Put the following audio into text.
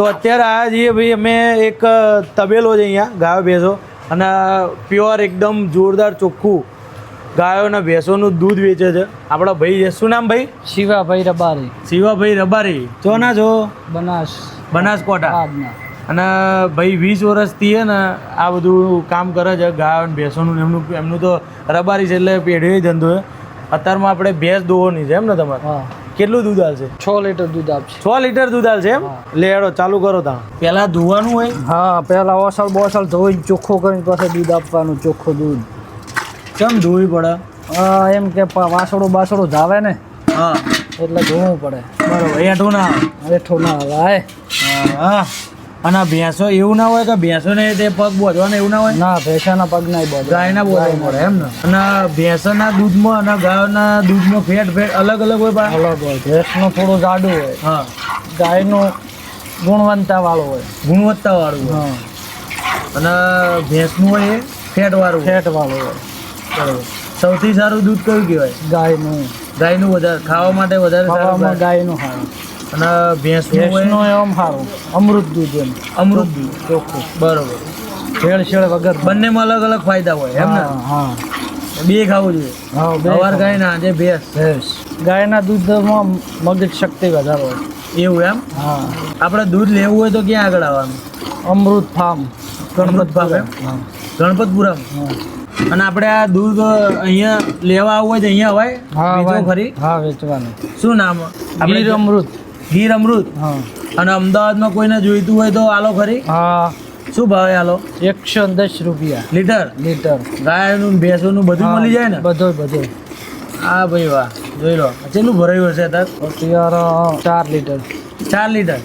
તો અત્યારે આવ્યા છીએ ભાઈ અમે એક તબેલો છે અહીંયા ગાયો ભેંસો. અને પ્યોર એકદમ જોરદાર ચોખ્ખું ગાયોના ભેંસોનું દૂધ વેચે છે. આપણા ભાઈ છે. શું નામ ભાઈ? શિવાભાઈ રબારી. શિવાભાઈ રબારી. છો ના છો બનાસ. બનાસકોટા અને ભાઈ વીસ વર્ષથી છે ને આ બધું કામ કરે છે ગાયો અને ભેંસોનું એમનું એમનું તો રબારી છે એટલે પેઢી ધંધો છે. અત્યારમાં આપણે ભેંસ દોવાની છે એમ ને તમારે? હા. કેટલું દૂધ આવશે છ લીટર દૂધ આપશે. છ લીટર દૂધ આવશે એમ? લેડો ચાલુ કરો તા. પેલા ધોવાનું હોય. હા પેલા ઓસળ બોસળ ધોઈને ચોખ્ખો કરીને પછી દૂધ આપવાનું ચોખ્ખું દૂધ. કેમ ધોવી પડે? હા એમ કે વાસણું બાસણું ધાવે ને હા. એટલે ધોવું પડે. બરોબર એઠું ના આવે. ના આવે હા હા. અને આ ભેંસો એવું ના હોય કે ભેંસોને તે પગ બોધવાના એવું ના હોય? ના ભેંસાના પગ ના બધું ગાયના બોધ મળે એમ ને? અને ભેંસના દૂધમાં અને ગાયના દૂધમાં ફેટ ફેટ અલગ અલગ હોય અલગ હોય. ભેંસનો થોડો જાડો હોય. હા. ગાયનો ગુણવત્તા વાળો હોય. ગુણવત્તા વાળું હોય. હા. અને ભેંસનું હોય એ ફેટ વાળું ફેટ વાળું હોય. બરોબર. સૌથી સારું દૂધ કયું કહેવાય? ગાયનું. ગાયનું વધારે ખાવા માટે વધારે ખાવામાં ગાયનું સારું અને ભેંસનું એમ સારું. અમૃત દૂધ એમ. અમૃત દૂધ ચોખ્ખું. બરોબર. ભેળસેળ વગર. બંનેમાં અલગ અલગ ફાયદા હોય એમ ને? હા બે ખાવું જોઈએ. સવાર ગાય ના આજે ભેંસ. ભેંસ. ગાયના દૂધમાં મગજ શક્તિ વધારો હોય. એવું એમ? હા. આપણે દૂધ લેવું હોય તો ક્યાં આગળ આવવાનું? અમૃત ફાર્મ. ગણપત ફાર્મ ગણપતપુરમ? અને આપણે આ દૂધ અહીંયા લેવા આવવું હોય તો અહીંયા હોય? હા. ખરી હા વેચવાનું. શું નામ? આપણે અમૃત. ગીર અમૃત? હા. અને અમદાવાદમાં કોઈને જોઈતું હોય તો આલો ખરી. હા. શું ભાવે આલો? એકસો દસ રૂપિયા. લીટર? લીટર. ગાયનું ભેંસોનું બધું મળી જાય ને? બધું બધું હા ભાઈ વાહ જોઈ લો. કેટલું ભરાયું હશે અત્યારે? અત્યારે ચાર લીટર. ચાર લીટર?